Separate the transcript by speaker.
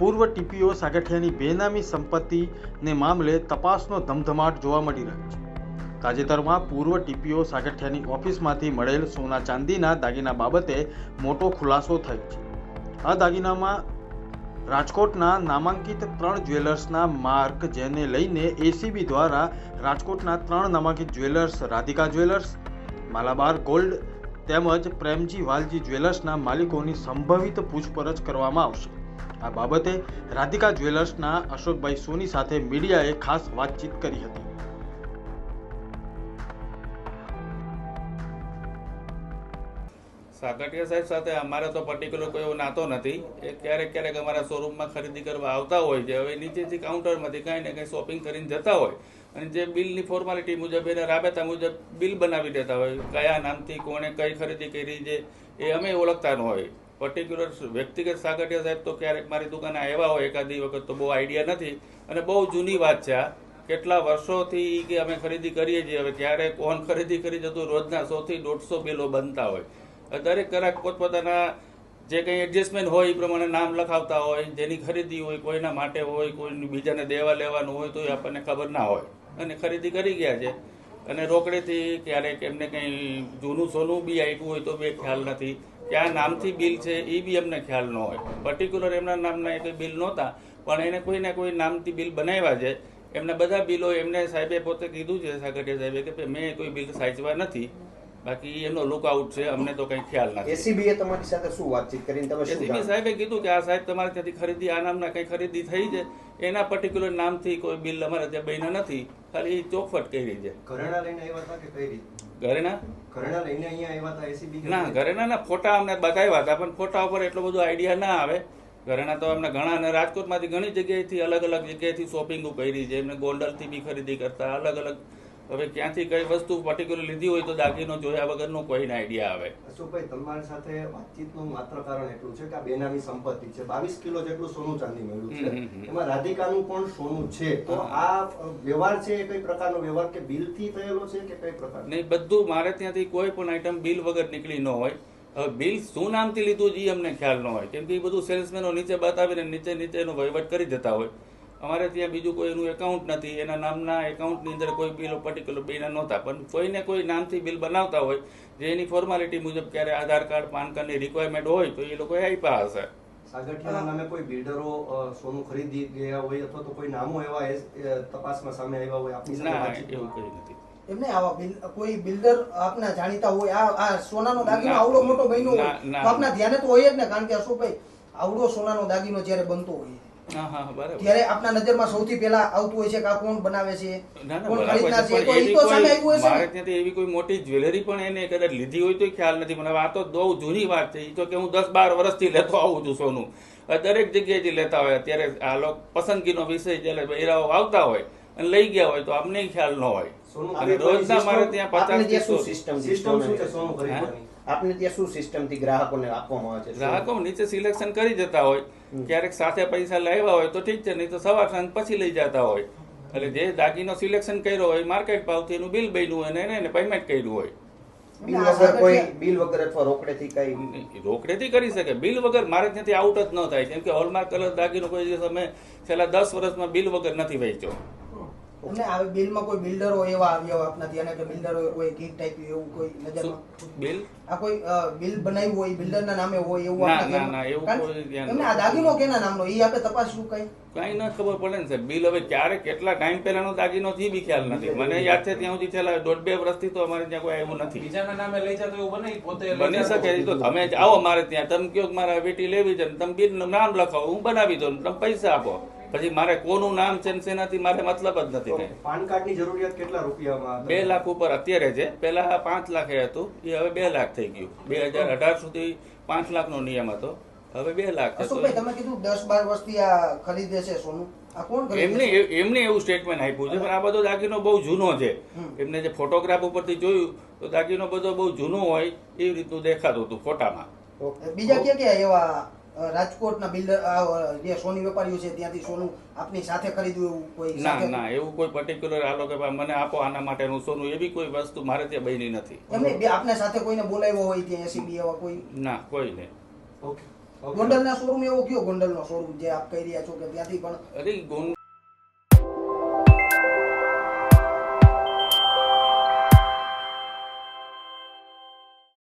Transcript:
Speaker 1: પૂર્વ ટીપીઓ સાગઠિયાની બેનામી સંપત્તિને મામલે તપાસનો ધમધમાટ જોવા મળી રહ્યો છે. તાજેતરમાં પૂર્વ ટીપીઓ સાગઠિયાની ઓફિસમાંથી મળેલ સોના ચાંદીના દાગીના બાબતે મોટો ખુલાસો થયો છે. આ દાગીનામાં રાજકોટના નામાંકિત ત્રણ જ્વેલર્સના માર્ક જેને લઈને એસીબી દ્વારા રાજકોટના ત્રણ નામાંકિત jewellers Radhika jewellers, Malabar gold તેમજ પ્રેમજી વાલજી જ્વેલર્સના માલિકોની સંભવિત પૂછપરછ કરવામાં આવશે. આ બાબતે રાધિકા જ્વેલર્સના અશોકભાઈ સોની સાથે મીડિયાએ ખાસ વાતચીત કરી હતી.
Speaker 2: સાકટિયા સાહેબ સાથે અમારે તો પર્ટિક્યુલર કોઈ એવો નાતો નથી. એ ક્યારેક ક્યારેક અમારા શોરૂમમાં ખરીદી કરવા આવતા હોય છે. હવે નીચેથી કાઉન્ટરમાંથી કાંઈ ને કંઈ શોપિંગ કરીને જતા હોય. અને જે બિલની ફોર્માલિટી મુજબ એને રાબેતા મુજબ બિલ બનાવી દેતા હોય. કયા નામથી, કોણે કઈ ખરીદી કરી છે એ અમે ઓળખતા ન હોય. પર્ટિક્યુલર વ્યક્તિગત સાગઠિયા સાહેબ તો ક્યારેક મારી દુકાને આવ્યા હોય એકાદી વખત તો બહુ આઈડિયા નથી. અને બહુ જૂની વાત છે આ. કેટલા વર્ષોથી કે અમે ખરીદી કરીએ છીએ, હવે ક્યારે કોણ ખરીદી કરી જતું રોજના સોથી દોઢસો બિલો બનતા હોય. દરેક ગ્રાહક પોતપોતાના જે કંઈ એડજસ્ટમેન્ટ હોય એ પ્રમાણે નામ લખાવતા હોય, જેની ખરીદી હોય, કોઈના માટે હોય કોઈ બીજાને દેવા લેવાનું હોય તો એ આપણને ખબર ના હોય. અને ખરીદી કરી ગયા છે. અને રોકડેથી ક્યારેક એમને કંઈ જૂનું સોનું બી આપ્યું હોય તો બે ખ્યાલ નથી. ક્યાં નામથી બિલ છે એ બી અમને ખ્યાલ ન હોય. પર્ટિક્યુલર એમના નામના એ બિલ નહોતા પણ એને કોઈને કોઈ નામથી બિલ બનાવ્યા છે. એમના બધા બિલો એમને સાહેબે પોતે કીધું છે સાગરિયા સાહેબે કે મેં કોઈ બિલ સાચવા નથી. બાકી એનો લુકઆઉટ છે અમને તો કંઈ ખ્યાલ નથી.
Speaker 3: એસીબી એ તમારી સાથે શું વાતચીત કરીને તમે શું
Speaker 2: એસીબી સાહેબે કીધું કે આ સાહેબ તમારે ત્યાંથી ખરીદી આ નામના કઈ ખરીદી થઈ છે. એના પર્ટિક્યુલર નામથી કોઈ બિલ અમારે ત્યાં બન્યા નથી. ખાલી ચોખવટ કરી છે.
Speaker 4: ઘરેણા લઈને આવ્યા હતા કે કઈ રીતે?
Speaker 2: ઘરેના
Speaker 4: ઘરેણા લઈને અહીંયા આવ્યા હતા એસીબી
Speaker 2: ના ઘરેના ના ફોટા અમને બતાવ્યા હતા પણ ફોટા ઉપર એટલો બધો આઈડિયા ના આવે. ઘરેના તો અમને ઘણા અને રાજકોટમાંથી ઘણી જગ્યાએથી અલગ અલગ જગ્યાએથી શોપિંગો કરી છે એમને ગોંડલથી બી ખરીદી કરતા અલગ અલગ હવે ક્યાંથી કઈ વસ્તુ પર્ટિક્યુલર લીધી હોય તો દાગીનો જોયા વગરનો કોઈને આઈડિયા આવે.
Speaker 4: અશોકભાઈ તમારી સાથે વાતચીતનું માત્ર કારણ એટલું છે કે આ બેનામી સંપત્તિ છે. બાવીસ કિલો જેટલું સોનું ચાંદી મળ્યું. છે. એમાં રાધિકાનું પણ સોનું છે. તો આ વ્યવહાર છે એ કઈ પ્રકારનો વ્યવહાર કે બિલથી થયેલો છે કે કઈ પ્રકાર
Speaker 2: નહીં બધું મારે ત્યાંથી કોઈ પણ આઈટમ બિલ વગર નીકળી ન હોય. હવે બિલ શું નામથી લીધું જ એ અમને ખ્યાલ ન હોય. કેમ કે એ બધું સેલ્સમેનો નીચે બતાવીને નીચે નીચે એનો વહીવટ કરી જતા હોય. અમારે ત્યાં બીજું કોઈ એનું એકાઉન્ટ નથી. એના નામના એકાઉન્ટની અંદર કોઈ બિલ પર્ટિક્યુલર બિલ નહોતા. પણ કોઈને કોઈ નામથી બિલ બનાવતા હોય જે એની ફોર્માલિટી મુજબ ક્યારે આધાર કાર્ડ પાન કાર્ડની રિક્વાયરમેન્ટ હોય તો એ લોકોએ આપ્યા હશે.
Speaker 4: સાગઠિયાના નામે કોઈ બિલ્ડરો સોનું ખરીદી ગયા હોય અથવા તો કોઈ નામો એવા તપાસમાં સામે આવ્યા હોય આપની સાથે વાતચીત
Speaker 2: એવું કંઈ નથી.
Speaker 5: એમને આવા બિલ કોઈ બિલ્ડર આપના જાણીતા હોય આ આ સોનાનો દાગીનો આવડો મોટો બન્યો હોય. તો આપના ધ્યાને તો હોય જ ને કારણ કે અશોકભાઈ આવડો સોનાનો દાગીનો જ્યારે બનતો હોય ત્યારે આપના નજરમાં સૌથી પહેલા આવતું હોય છે કે આ કોણ બનાવે છે?
Speaker 2: ના ના
Speaker 5: કોણ ખરીદનાર
Speaker 2: છે
Speaker 5: છે? તો એ તો સામે
Speaker 2: કોઈ
Speaker 5: આવ્યું હશે
Speaker 2: મારે
Speaker 5: ને
Speaker 2: ત્યાંથી એવી કોઈ મોટી જ્વેલરી પણ એને કદાચ લીધી હોય તો ખ્યાલ નથી મને આ તો બહુ જૂની વાત છે. એ તો કે હું દસ બાર વર્ષથી લેતો આવું છું સોનું. દરેક જગ્યાએથી લેતા હોય. અત્યારે આ લોકો પસંદગીનો વિષય જ્યારે બહેરાઓ આવતા હોય અને લઈ ગયા હોય તો આપને ખ્યાલ ન હોય.
Speaker 4: સોનું
Speaker 2: અને રોજના મારે ત્યાં પચાસ
Speaker 3: સિસ્ટમ
Speaker 4: સિસ્ટમ શું છે? સોનું ખરીદવાની?
Speaker 3: આપને ત્યાં શું સિસ્ટમથી ગ્રાહકોને આપવામાં આવે છે?
Speaker 2: ગ્રાહકો નીચે સિલેક્શન કરી જતા હોય ક્યારેક સાથે પૈસા લાવ્યા હોય તો ઠીક છે નહીં તો સવાર સાંજ પછી લઈ જતા હોય. એટલે જે દાગીનો સિલેક્શન કર્યો હોય માર્કેટ ભાવથી એનું બિલ બન્યું હોય અને એને પેમેન્ટ કર્યું હોય.
Speaker 3: બિલ વગર કોઈ બિલ વગર અથવા રોકડેથી કઈ
Speaker 2: રોકડેથી કરી શકે. બિલ વગર મારે ત્યાંથી આઉટ જ ન થાય કેમ કે હોલમાર્ક કલર દાગીનો કોઈ દિવસ અમે છેલ્લા દસ વર્ષમાં બિલ વગર નથી વેચ્યો.
Speaker 5: એમને આ બિલમાં કોઈ બિલ્ડરો એવા આવ્યા હોય આપના અને કે બિલ્ડરો કોઈ ગીત ટાઈપ એવું કોઈ નજરમાં?
Speaker 2: બિલ?
Speaker 5: આ કોઈ બિલ બનાવ્યું હોય બિલ્ડરના નામે હોય એવું
Speaker 2: ના, ના, ના, એવું કોઈ ધ્યાન
Speaker 5: એમને આ દાગીનો કેના નામનો? એ આપણે તપાસશું કઈ?
Speaker 2: કઈ ના ખબર પડે ને સાહેબ. બિલ હવે ક્યારે કેટલા ટાઈમ પહેલાનો દાગીનો થી બી ખ્યાલ નથી. મને યાદ છે ત્યાં સુધી છેલ્લા દોઢ બે વર્ષથી તો અમારે ત્યાં કોઈ આવ્યું નથી.
Speaker 6: બીજાના નામે લઈ જતો એવું બને પોતે
Speaker 2: બની શકે તો તમે આવો મારે ત્યાં. તમે કયો મારા વેટી લેવી છે ને તમે બિલ નામ લખાવો હું બનાવી દઉં તમે પૈસા આપો. પછી મારે કોનું નામ છે ને મારે મતલબ જ નથી કઈ
Speaker 4: પાન કાર્ડની જરૂરિયાત કેટલા રૂપિયામાં
Speaker 2: બે લાખ ઉપર અત્યારે છે. પેલા પાંચ લાખે હતું એ હવે બે લાખ થઈ ગયું. બે હજાર અઢાર સુધી પાંચ લાખ નો નિયમ હતો. હવે બે લાખ છે.
Speaker 5: અશોકભાઈ તમે કીધું દસ બાર વર્ષથી આ ખરીદે છે સોનું. આ કોણ ખરીદે
Speaker 2: એમને એમને એવું સ્ટેટમેન્ટ આપ્યું છે પણ આ બધો દાગીનો બહુ જૂનો છે. એમને જે ફોટોગ્રાફ ઉપરથી જોયું તો દાગીનો બધો બહુ જૂનો હોય એવી રીતનું દેખાતું હતું ફોટામાં.
Speaker 5: બીજા ક્યાં ક્યાં એવા રાજકોટના બિલ્ડર જે સોની વેપારીઓ છે ત્યાંથી સોનું આપની સાથે ખરીદવું એવું કોઈ
Speaker 2: ના ના એવું કોઈ પર્ટિક્યુલર આ લોકો કે મને આપો આના માટેનું સોનું એવી કોઈ વસ્તુ મારે ત્યાં બની નથી.
Speaker 5: એમને બે આપને સાથે કોઈને બોલાવ્યો હોય ત્યાં એસીબી એવા કોઈ?
Speaker 2: ના કોઈ નહીં.
Speaker 4: ઓકે.
Speaker 5: ગોંડલના શોરૂમ એવો કયો ગોંડલનો શોરૂમ જે આપ કહી રહ્યા છો કે ત્યાંથી પણ
Speaker 2: અરે